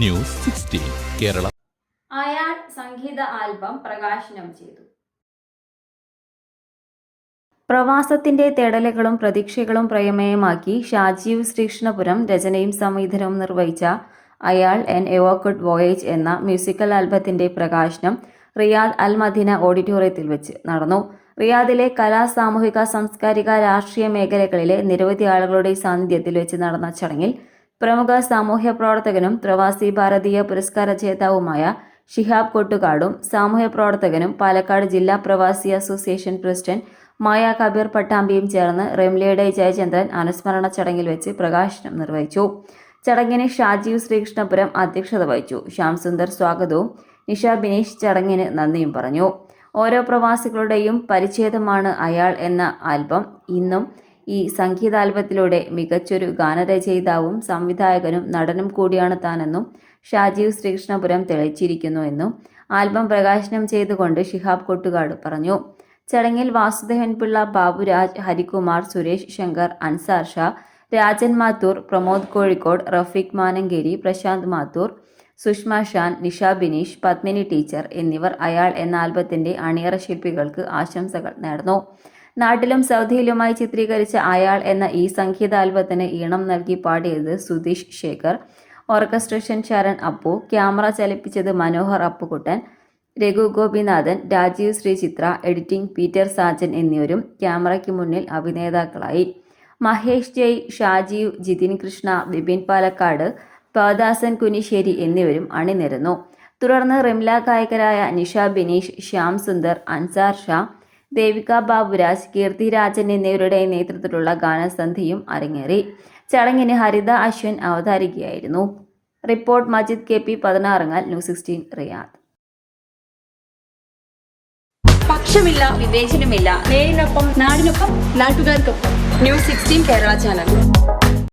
News sixteen Kerala. അയാൾ സംഗീത album പ്രകാശനം ചെയ്തു. പ്രവാസത്തിന്റെ തേടലുകളും പ്രതീക്ഷകളും പ്രയമേയമാക്കി ഷാജീവ് ശ്രീകൃഷ്ണപുരം രചനയും സംവിധാനവും നിർവഹിച്ച അയാൾ എൻ എവോക്കഡ് വോയേജ് എന്ന മ്യൂസിക്കൽ ആൽബത്തിന്റെ പ്രകാശനം റിയാദ് അൽ മദീന ഓഡിറ്റോറിയത്തിൽ വെച്ച് നടന്നു. റിയാദിലെ കലാ സാമൂഹിക സാംസ്കാരിക രാഷ്ട്രീയ മേഖലകളിലെ നിരവധി ആളുകളുടെ സാന്നിധ്യത്തിൽ വെച്ച് നടന്ന ചടങ്ങിൽ പ്രമുഖ സാമൂഹ്യ പ്രവർത്തകനും പ്രവാസി ഭാരതീയ പുരസ്കാര ജേതാവുമായ ഷിഹാബ് കൊട്ടുകാടും സാമൂഹ്യ പ്രവർത്തകനും പാലക്കാട് ജില്ലാ പ്രവാസി അസോസിയേഷൻ പ്രസിഡന്റ് മായ കബീർ പട്ടാമ്പിയും ചേർന്ന് റെംലിയുടെ ജയചന്ദ്രൻ അനുസ്മരണ ചടങ്ങിൽ വെച്ച് പ്രകാശനം നിർവഹിച്ചു. ചടങ്ങിന് ഷാജീവ് ശ്രീകൃഷ്ണപുരം അധ്യക്ഷത വഹിച്ചു. ശ്യാം സുന്ദർ സ്വാഗതവും നിഷ ബിനീഷ് ചടങ്ങിന് നന്ദിയും പറഞ്ഞു. ഓരോ പ്രവാസികളുടെയും പരിച്ഛേദമാണ് അയാൾ എന്ന ആൽബം ഇന്നും ഈ സംഗീതാൽബത്തിലൂടെ മികച്ചൊരു ഗാനരചയിതാവും സംവിധായകനും നടനും കൂടിയാണ് താനെന്നും ഷാജീവ് ശ്രീകൃഷ്ണപുരം തെളിയിച്ചിരിക്കുന്നു എന്നും ആൽബം പ്രകാശനം ചെയ്തുകൊണ്ട് ഷിഹാബ് കൊട്ടുകാട് പറഞ്ഞു. ചടങ്ങിൽ വാസുദേവൻ പിള്ള ബാബുരാജ് ഹരികുമാർ സുരേഷ് ശങ്കർ അൻസാർ ഷാ രാജൻ മാത്തൂർ പ്രമോദ് കോഴിക്കോട് റഫീഖ് മാനങ്കേരി പ്രശാന്ത് മാത്തൂർ സുഷ്മ ഷാൻ നിഷ ബിനീഷ് പത്മിനി ടീച്ചർ എന്നിവർ അയാൾ എന്ന ആൽബത്തിന്റെ അണിയറ ശില്പികൾക്ക് ആശംസകൾ നേർന്നു. നാട്ടിലും സൗദിയിലുമായി ചിത്രീകരിച്ച അയാൾ എന്ന ഈ സംഗീതാൽബത്തിന് ഈണം നൽകി പാടിയത് സുധീഷ് ശേഖർ ഓർക്കസ്ട്രേഷൻ ശരൺ അപ്പു ക്യാമറ ചലിപ്പിച്ചത് മനോഹർ അപ്പുകുട്ടൻ രഘു ഗോപിനാഥൻ രാജീവ് ശ്രീചിത്ര എഡിറ്റിംഗ് പീറ്റർ സാജൻ എന്നിവരും ക്യാമറയ്ക്ക് മുന്നിൽ അഭിനേതാക്കളായി. മഹേഷ് ജയ് ഷാജീവ് ജിതിൻ കൃഷ്ണ ബിപിൻ പാലക്കാട് പവദാസൻ കുനിശ്ശേരി എന്നിവരും അണിനിരന്നു. തുടർന്ന് റിംല ഗായകരായ നിഷ ബിനീഷ് ശ്യാം സുന്ദർ അൻസാർ ഷാ ദേവിക ബാബുരാജ് കീർത്തിരാജൻ എന്നിവരുടെ നേതൃത്വത്തിലുള്ള ഗാനസന്ധിയും അരങ്ങേറി. ചടങ്ങിന് Haritha Ashwan അവതാരികയായിരുന്നു report Majid K P Pathinarangal news sixteen Riyadh. പക്ഷമില്ല വിവേചനമില്ല. നേരിനൊപ്പം നാടിനൊപ്പം നാട്ടുകാർക്കൊപ്പം. News sixteen Kerala channel.